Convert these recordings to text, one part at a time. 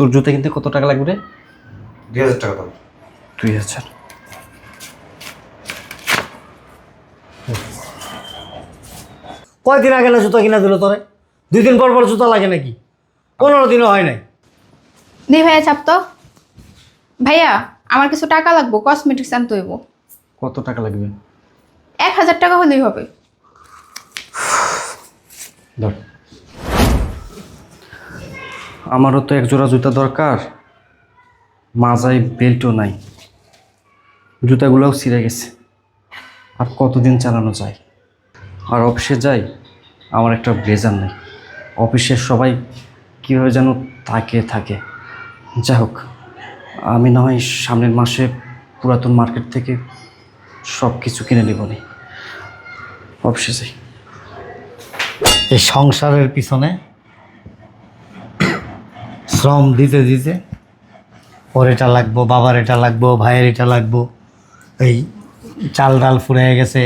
তোর জুতো কিনতে কত টাকা লাগবে? রে দুই হাজার টাকা দাও দুই হাজার। কয়দিন আগে না জুতা কিনা দিল তোরে? দুই দিন পর পর জুতা লাগে নাকি? পনেরো দিনও হয় নাই। দি ভাইয়া চাপ তো। ভাইয়া আমার কিছু টাকা লাগবো কসমেটিক্স আনতে হইব। কত টাকা লাগবে? এক হাজার টাকা হলেই হবে। ধর। আমারও তো এক জোড়া জুতা দরকার। মাজায় বেল্টও নাই। জুতাগুলোও ছিঁড়ে গেছে। আর কতদিন চালানো যায়? আর অফিসে যাই, আমার একটা ব্লেজার নেই। অফিসের সবাই কীভাবে যেন থাকে থাকে। যাই হোক, আমি না হয় সামনের মাসে পুরাতন মার্কেট থেকে সব কিছু কিনে নেব নি। অফিসে যাই। এই সংসারের পিছনে শ্রম দিতে দিতে ওর এটা লাগবো বাবার এটা লাগবো ভাইয়ের এটা লাগবো। এই চাল ডাল ফুরাইয়া গেছে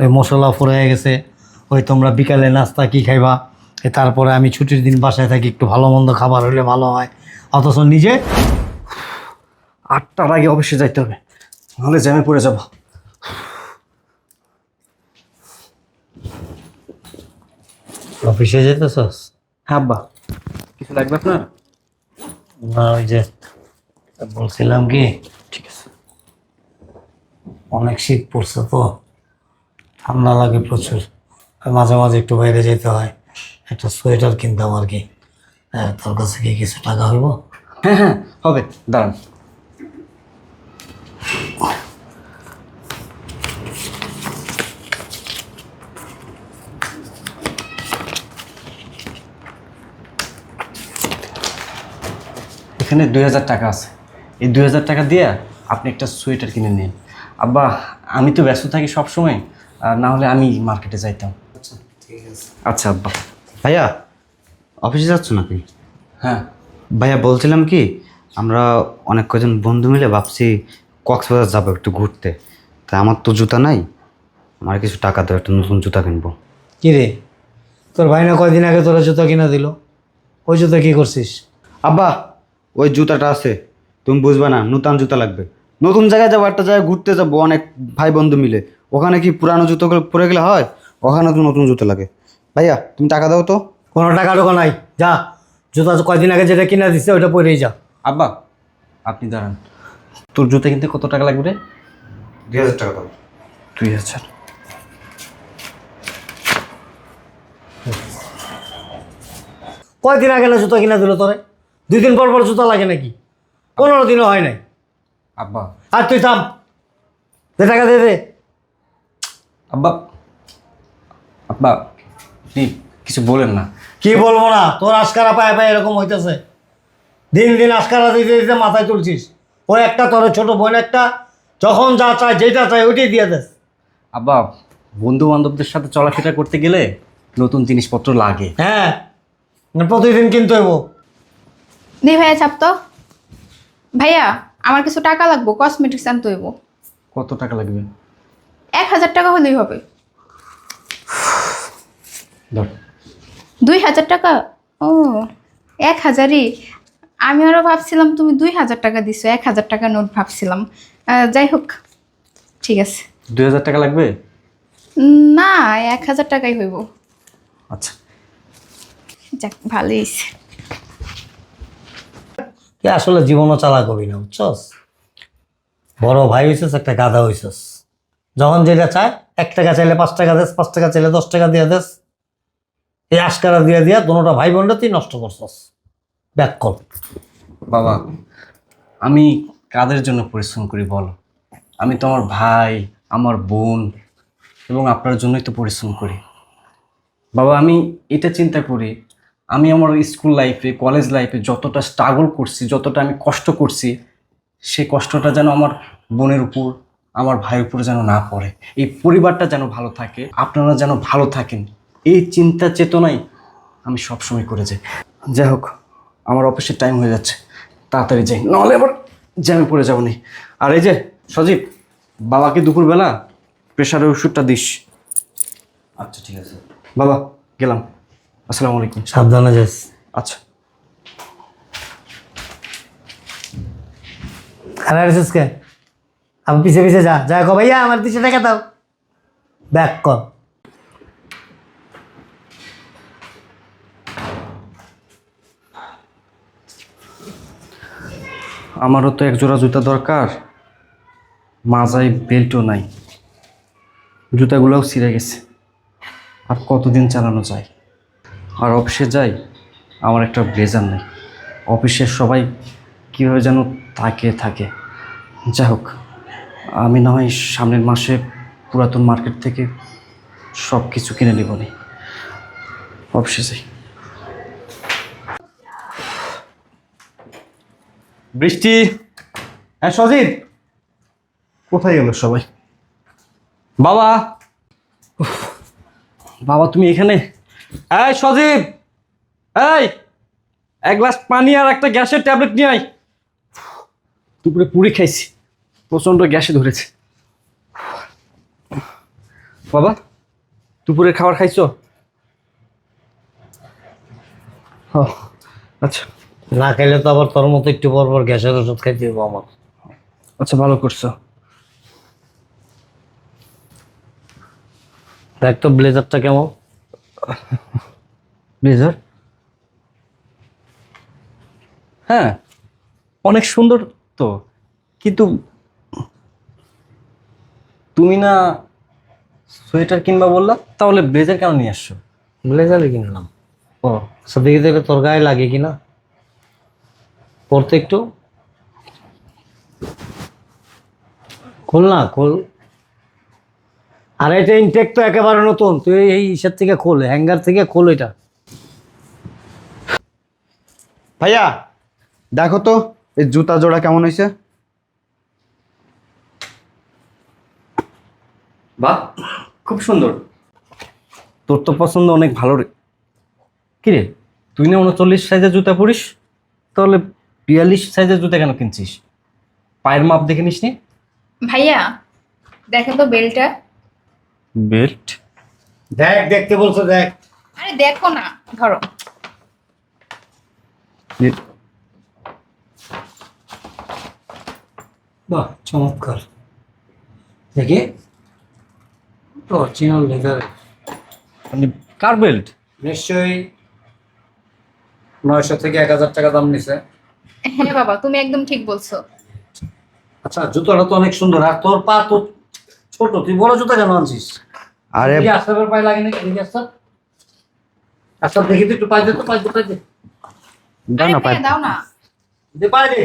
ওই মশলা ফুরাইয়া গেছে। ওই তোমরা বিকালে নাস্তা কি খাইবা? তারপরে আমি ছুটির দিন বাসায় থাকি একটু ভালো মন্দ খাবার হলে ভালো হয়। অথচ নিজে আটটার আগে অফিসে যাইতে হবে নাহলে জ্যামে পড়ে যাব। অফিসে যেতেছস? হ্যাঁ আব্বা। কিছু লাগবে আপনার? না ওই যে বলছিলাম কি ঠিক আছে। অনেক শীত পড়ছে তো ঠান্ডা লাগে প্রচুর। মাঝে মাঝে একটু বাইরে যেতে হয় একটা সোয়েটার কিনতাম আর কি। হ্যাঁ, তোর কাছে কি কিছু টাকা হইব? হ্যাঁ হ্যাঁ হবে দাঁড়ান। এখানে দুই হাজার টাকা আছে। এই দুই হাজার টাকা দিয়ে আপনি একটা সোয়েটার কিনে নিন। আব্বা আমি তো ব্যস্ত থাকি সবসময় আর না হলে আমি মার্কেটে যাইতাম। আচ্ছা আব্বা। ভাইয়া অফিসে যাচ্ছ নাকি? হ্যাঁ। ভাইয়া বলছিলাম কি আমরা অনেক কজন বন্ধু মিলে ভাবছি কক্সবাজার যাব একটু ঘুরতে। তা আমার তো জুতা নাই আমার কিছু টাকা দাও একটা নতুন জুতা কিনবো। কি রে? তোর ভাই না কয়দিন আগে তোরা জুতা কিনা দিল? ওই জুতা কী করছিস? আব্বা ওই জুতাটা আছে। তুমি বুঝবে না নতুন জুতা লাগবে। নতুন জায়গায় যাব একটা জায়গায় ঘুরতে যাব অনেক ভাই বন্ধু মিলে। ওখানে কি পুরানো জুতোগুলো পরে গেলে হয়? ওখানে তো নতুন জুতো লাগে। ভাইয়া তুমি টাকা দাও তো। কোনো টাকা টোকা নাই। যা জুতা কয়দিন আগে যেটা কিনে দিচ্ছে ওইটা পরেই যা। আব্বা আপনি দাঁড়ান। তোর জুতা কিনতে কত টাকা লাগবে রে? দুই হাজার টাকা দাও। দুই হাজার। কয়দিন আগে না জুতা কিনে দিল তোরে? দুই দিন পর পর জুতা লাগে নাকি? পনেরো দিনও হয় নাই। আব্বা। আর তুই থাম। দে টাকা দে দে। আব্বা। আব্বা আপনি কিছু বলেন না। কি বলব না? তোর আশকারা পায়ে পায়ে এরকম হইতেছে। দিন দিন আশকারা দিতে দিতে মাথায় তুলছিস। ওই একটা তোর ছোট বোন একটা যখন যা চায় যেটা চায় ওইটাই দিয়ে দেস। আব্বা বন্ধু বান্ধবদের সাথে চলাফেরা করতে গেলে নতুন জিনিসপত্র লাগে। হ্যাঁ প্রতিদিন কিনতে হইব। দি ভাইয়া চাপ তো। ভাইয়া আমার কিছু টাকা লাগবো কসমেটিক্স আনতে হইব। কত টাকা লাগবে? এক হাজার টাকা হলেই হবে। ধর। দুই হাজার টাকা? ও এক হাজারই? আমি আরও ভাবছিলাম তুমি দুই হাজার টাকা দিছো এক হাজার টাকা নোট ভাবছিলাম। আহ, যাই হোক ঠিক আছে। দুই হাজার টাকা লাগবে? না এক হাজার টাকাই হইব। আচ্ছা। যাক ভালোই হয়েছে তুই আসলে জীবনও চালা কবি না, বুঝছস? বড় ভাই হইছস, একটা গাধা হইছস। যখন যেটা চায়, এক টাকা চাইলে পাঁচ টাকা দেস, পাঁচ টাকা চাইলে দশ টাকা দিয়ে দেস। এই আশকারা দিয়ে দিয়া দোনোটা ভাই বোনটা তুই নষ্ট করছস। ব্যাক কর। বাবা, আমি কাদের জন্য পরিশ্রম করি বলো? আমি তোমার ভাই, আমার বোন এবং আপনার জন্যই তো পরিশ্রম করি। বাবা, আমি এটা চিন্তা করি আমি আমার স্কুল লাইফে কলেজ লাইফে যতটা স্ট্রাগল করছি যতটা আমি কষ্ট করছি সেই কষ্টটা যেন আমার বোনের উপর আমার ভাইয়ের উপর যেন না পড়ে। এই পরিবারটা যেন ভালো থাকে আপনারা যেন ভালো থাকেন এই চিন্তা চেতনাই আমি সবসময় করে যাই। যাই হোক আমার অফিসের টাইম হয়ে যাচ্ছে তাড়াতাড়ি যাই নাহলে আবার জ্যামে পড়ে যাব নি। আর এই যে সজীব বাবাকে দুপুরবেলা প্রেশারের ওষুধটা দিস। আচ্ছা ঠিক আছে। বাবা গেলাম। আসসালামু আলাইকুম। সাবধানে যাস। আচ্ছা। খারাপ রেছিস কে আমি পিছে পিছে যা যা কো ভাইয়া আমার পিছে টাকা দাও। ব্যাক কর আমারও তো এক জোড়া জুতা দরকার মাজায় বেল্টও নাই। জুতাগুলোও ছিঁড়ে গেছে। আর কতদিন চালানো যায়? আর অফিসে যাই আমার একটা ব্লেজার নেই। অফিসের সবাই কীভাবে যেন থাকে থাকে। যাই হোক আমি না হয় সামনের মাসে পুরাতন মার্কেট থেকে সব কিছু কিনে নেব নি। অফিসে যাই। বৃষ্টি? হ্যাঁ সজিব কোথায় গেল সবাই? বাবা? বাবা তুমি এখানে? এই সজীব এই এক গ্লাস পানি আর একটা গ্যাসের ট্যাবলেট নিয়ে আয়। দুপুরে পুরি খাইছি প্রচণ্ড গ্যাসে ধরেছে। বাবা দুপুরের খাবার খাইছ? ও আচ্ছা। না খাইলে তো আবার তোর মতো একটু পর পর গ্যাসের ওষুধ খাইতে হবে আমার। আচ্ছা ভালো করছ। দেখ তো ব্লেজারটা কেমন? ব্লেজার হ্যাঁ অনেক সুন্দর তো কিন্তু তুমি না সোয়েটার কিনবা বললা তাহলে ব্লেজার কেন নিয়ে আসছো? ব্লেজারই কিনলাম। ও আচ্ছা দেখি দেখে তোর গায়ে লাগে কিনা? পড়তে একটু। খোল না খোল। আর এটা ইনটেক তো একেবারে নতুন তুই এই ইসের থেকে খোল হ্যাঙ্গার থেকে খোল এটা। ভাইয়া দেখো তো এই জুতা জোড়া কেমন হয়েছে? বাহ খুব সুন্দর। তোর তো পছন্দ অনেক ভালো রে। কিরে তুই না উনচল্লিশ সাইজের জুতা পরিস? তাহলে বিয়াল্লিশ সাইজের জুতা কেন কিনছিস? পায়ের মাপ দেখে নিস নি ভাইয়া দেখো তো বেলটা বেল্ট। দেখ দেখতে বলছো দেখ। আরে দেখো না ধরো। বাহ চমৎকার। দেখি। তো অরিজিনাল লেদার মানে কার বেল্ট? নিশ্চয়ই নয়শো থেকে এক হাজার টাকা দাম নিছে। হ্যাঁ বাবা তুমি একদম ঠিক বলছো। আচ্ছা জুতোটা তো অনেক সুন্দর। আর তোর পা তো ছোট তুই বড় জুতা কেন আনছিস? আরে দেখি আস্তাবের পায়ে লাগে নাকি? দেখি আস্তা আস্তা দেখি তো একটু পাই দে তো দে দাও না দাও না। দে দে।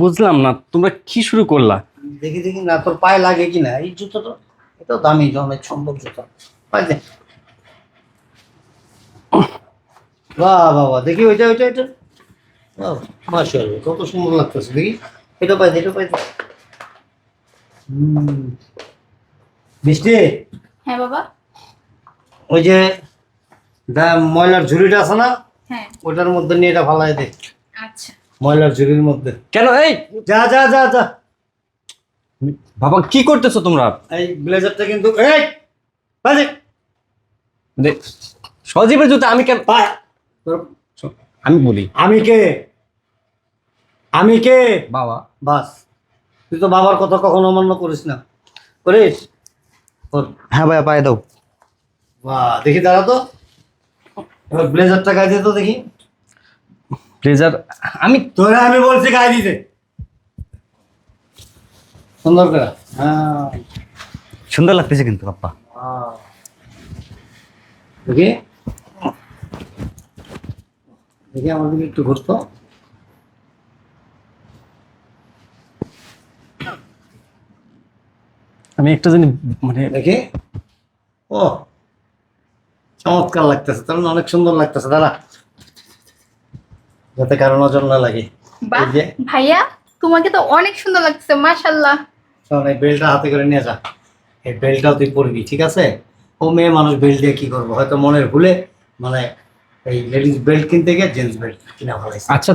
বুঝলাম না তোমরা কি শুরু করলা? দেখি দেখি না তোর পায়ে লাগে কি না এই জুতোটা এটা দামি অনেক সম্ভব জুতো। পাই দে। বাহ বাবা দেখি ওইটা ওইটা ওইটা। মাশাআল্লাহ কত সুন্দর লাগতেছে দেখি। এটা পাই দে এটা পাই দে। হুম। বৃষ্টি হ্যাঁ বাবা। ওই যে দা- ময়লার ঝুড়িটা আছে না? হ্যাঁ। ওটার মধ্যে নিয়ে এটা ফালাই দে। আচ্ছা। ময়লার ঝুড়ির মধ্যে। কেন? এই! যা যা যা যা। বাবা কি করতেছো তোমরা? এই ব্লেজারটা কিন্তু এই! বাজে। দে- সজীবের জুতা আমি কেন পায় আমি বলি। আমি কে? আমি কে? বাবা। বাস। তুই তো বাবার কথা কখনো অমান্য করিস না। করিস? কর। হ্যাঁ ভাইয়া পায়ে দাও। বাহ দেখি দাঁড়া তো। এবার ব্লেজারটা গায়ে দে তো দেখি। ব্লেজার আমি তোরে আমি বলছি গায়ে দিতে। সুন্দর করে। হ্যাঁ। সুন্দর লাগতেছে কিন্তু আহ। দেখি। দেখি আমার দিকে একটু ঘুরতো। আমি একটা জানি মানে দেখি। ও চমৎকার লাগতেছে তার অনেক সুন্দর লাগতেছে দাঁড়া। যাতে কারও নজর না লাগে। ভাইয়া তোমাকে তো অনেক সুন্দর লাগছে মাশাল্লাহ এই বেল্টটা হাতে করে নিয়ে যা। এই বেল্টটাও তুই পরবি ঠিক আছে? ও মেয়ে মানুষ বেল্ট দিয়ে কি করব? হয়তো মনের ভুলে মানে এই লেডিস বেল্ট কিনতে গিয়ে জেন্টস বেল্ট কিনা ভালো আচ্ছা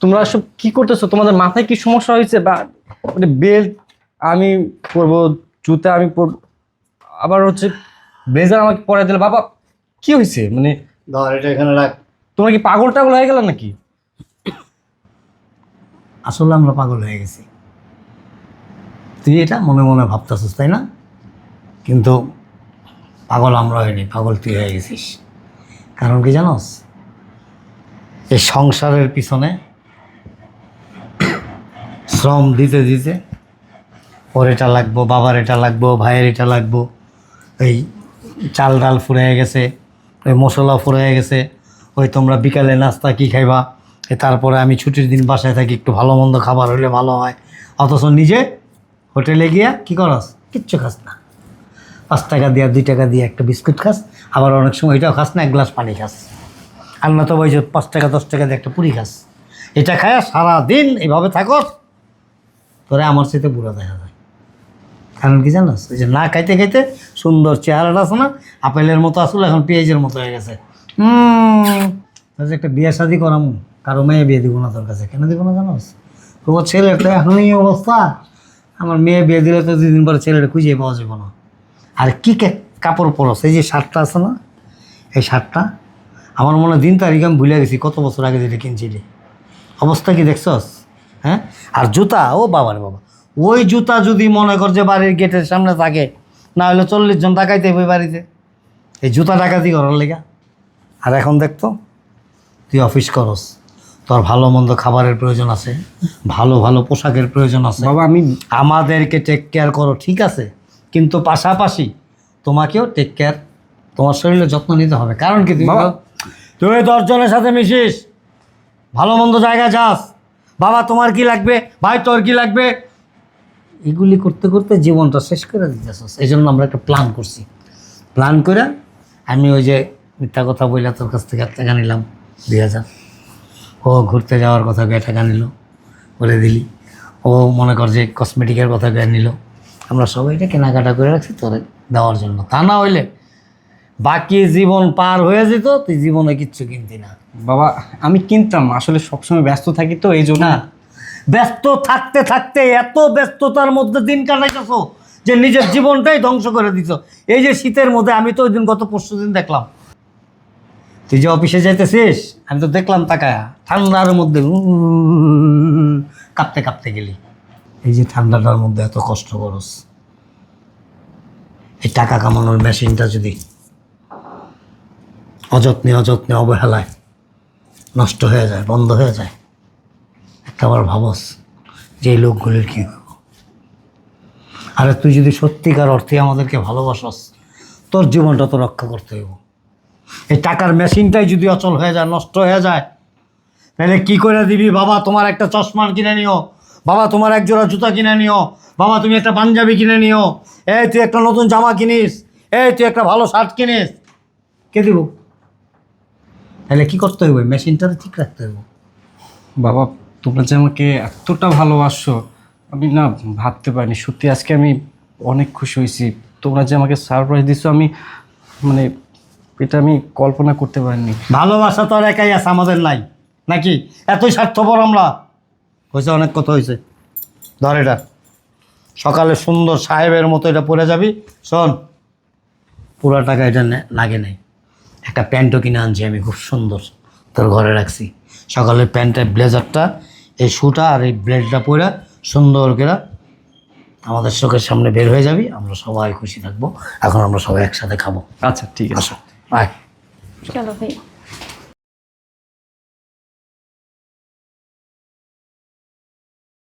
তোমরা সব কি করতেছো? তোমাদের মাথায় কি সমস্যা হয়েছে? বা মানে বেল্ট আমি পরবো জুতা আমি আবার হচ্ছে ব্লেজার আমাকে পরে দিলে বাবা কি হয়েছে? মানে ধর এটা এখানে রাখ। তোমরা কি পাগল টাগল হয়ে গেল নাকি? আসলে আমরা পাগল হয়ে গেছি। তুই এটা মনে মনে ভাবতেছিস তাই না? কিন্তু পাগল আমরা হয়নি পাগল তুই হয়ে গেছিস। কারণ কি জানোস? এই সংসারের পিছনে শ্রম দিতে দিতে ওর এটা লাগবো, বাবার এটা লাগবো, ভাইয়ের এটা লাগবো। এই চাল ডাল ফুরিয়ে গেছে ওই মশলা ফুরিয়ে গেছে। ওই তোমরা বিকালে নাস্তা কি খাইবা? তারপরে আমি ছুটির দিন বাসায় থাকি, একটু ভালো মন্দ খাবার হলে ভালো হয়। অথচ নিজে হোটেলে গিয়া কি করস? কিচ্ছু খাস না। পাঁচ টাকা দিয়া, দুই টাকা দিয়ে একটা বিস্কুট খাস। আবার অনেক সময় এটাও খাস না, এক গ্লাস পানি খাস। আর না তো ওই যে পাঁচ টাকা, দশ টাকা দিয়ে একটা পুরি খাস। এটা খায়া সারাদিন এভাবে থাকস, তোরে আমার সাথে বুড়ো দেখা যায়। কারণ কি জানোস? ওই যে না খাইতে খাইতে সুন্দর চেহারাটা আছে না? আপেলের মতো আসলে, এখন পেঁয়াজের মতো হয়ে গেছে। হুম। একটা বিয়ে শাদি করাম, কারও মেয়ে বিয়ে দিব না তোর কাছে। কেন দিব না জানোস? তোমার ছেলেটা এখন এই অবস্থা। আমার মেয়ে বিয়ে দিলে তো দুদিন পরে ছেলেটা খুঁজে পাওয়া যাবে না। আর কি কে- কাপড় পরস? এই যে শার্টটা আছে না? এই শার্টটা? আমার মনে দিন তারিখ আমি ভুলে গেছি, কত বছর আগে যেটা কিনছিলি। অবস্থা কি দেখছস? হ্যাঁ? আর জুতা? ও বাবার বাবা। ওই জুতা যদি মনে কর যে বাড়ির গেটের সামনে থাকে না হলে চল্লিশ জন টাকাইতে হবে বাড়িতে। এই জুতা ডাকাতি করার লেগা। আর এখন দেখতো তুই অফিস করস তোর ভালো মন্দ খাবারের প্রয়োজন আছে ভালো ভালো পোশাকের প্রয়োজন আছে। বাবা আমি আমাদেরকে টেক কেয়ার করো ঠিক আছে? কিন্তু পাশাপাশি তোমাকেও টেক কেয়ার তোমার শরীরের যত্ন নিতে হবে। কারণ কি তুমি তুই দশজনের সাথে মিশিস ভালো মন্দ জায়গা যাস। বাবা তোমার কি লাগবে? ভাই তোর কি লাগবে? এগুলি করতে করতে জীবনটা শেষ করে দিতেছস এই জন্য আমরা একটা প্ল্যান করছি। প্ল্যান করে আমি ওই যে মিথ্যা কথা বইলা তোর কাছ থেকে এক টাকা নিলাম দুই হাজার। ও ঘুরতে যাওয়ার কথা গিয়ে টাকা নিল বলে দিলি। ও মনে কর যে কসমেটিকের কথা গিয়ে নিল। আমরা সবাই এটা কেনাকাটা করে রাখছি তোর দেওয়ার জন্য। তা না হইলে বাকি জীবন পার হয়ে যেত তুই জীবনে কিচ্ছু কিনতি না। বাবা আমি কিনতাম আসলে সবসময় ব্যস্ত থাকি তো এই জন্য ব্যস্ত থাকতে থাকতে এত ব্যস্ততার মধ্যে দিন কাটাইতেছ যে নিজের জীবনটাই ধ্বংস করে দিছ। এই যে শীতের মধ্যে আমি তো ওই দিন গত পরশু দিন দেখলাম। তুই যে অফিসে যাইতেছিস, আমি তো দেখলাম তাকায়া, ঠান্ডার মধ্যে কাঁপতে কাঁপতে গেলি। এই যে ঠান্ডাটার মধ্যে এত কষ্ট করস। এই টাকা কামানোর মেশিনটা যদি অযত্নে অযত্নে অবহেলায় নষ্ট হয়ে যায়, বন্ধ হয়ে যায় আবার ভাবস যে এই লোকগুলির কী হইব? আরে তুই যদি সত্যিকার অর্থে আমাদেরকে ভালোবাসস, তোর জীবনটা তো রক্ষা করতে হইব। এই টাকার মেশিনটাই যদি অচল হয়ে যায়, নষ্ট হয়ে যায়, তাহলে কি করে দিবি? বাবা, তোমার একটা চশমা কিনে নিও। বাবা, তোমার এক জোড়া জুতা কিনে নিও। বাবা, তুমি একটা পাঞ্জাবি কিনে নিও। এই, তুই একটা নতুন জামা কিনিস। এই, তুই একটা ভালো শার্ট কিনিস। কে দিব? তাহলে কী করতে হইব? মেশিনটা ঠিক রাখতে হইব। বাবা তোমরা যে আমাকে এতটা ভালোবাসো, আমি না ভাবতে পারিনি। সত্যি আজকে আমি অনেক খুশি হয়েছি। তোমরা যে আমাকে সারপ্রাইজ দিছো, আমি মানে এটা আমি কল্পনা করতে পারিনি। ভালোবাসা তো আর একাই আছে আমাদের নাই। নাকি? এতই স্বার্থপর আমরা। হয়েছে অনেক কথা হয়েছে। ধর এটা। সকালে সুন্দর সাহেবের মতো এটা পরে যাবি। শোন, পুরা টাকা এটা লাগে নাই। একটা প্যান্টও কিনে আনছি আমি, খুব সুন্দর। তোর ঘরে রাখছি। সকালের প্যান্টের ব্লেজারটা এই শুটা আর এই ব্লেডটা পরে সুন্দর করে আমাদের চোখের সামনে বের হয়ে যাবি আমরা সবাই খুশি থাকব। এখন আমরা সবাই একসাথে খাব। আচ্ছা ঠিক আছে। আসো আয়। চলো ভাই।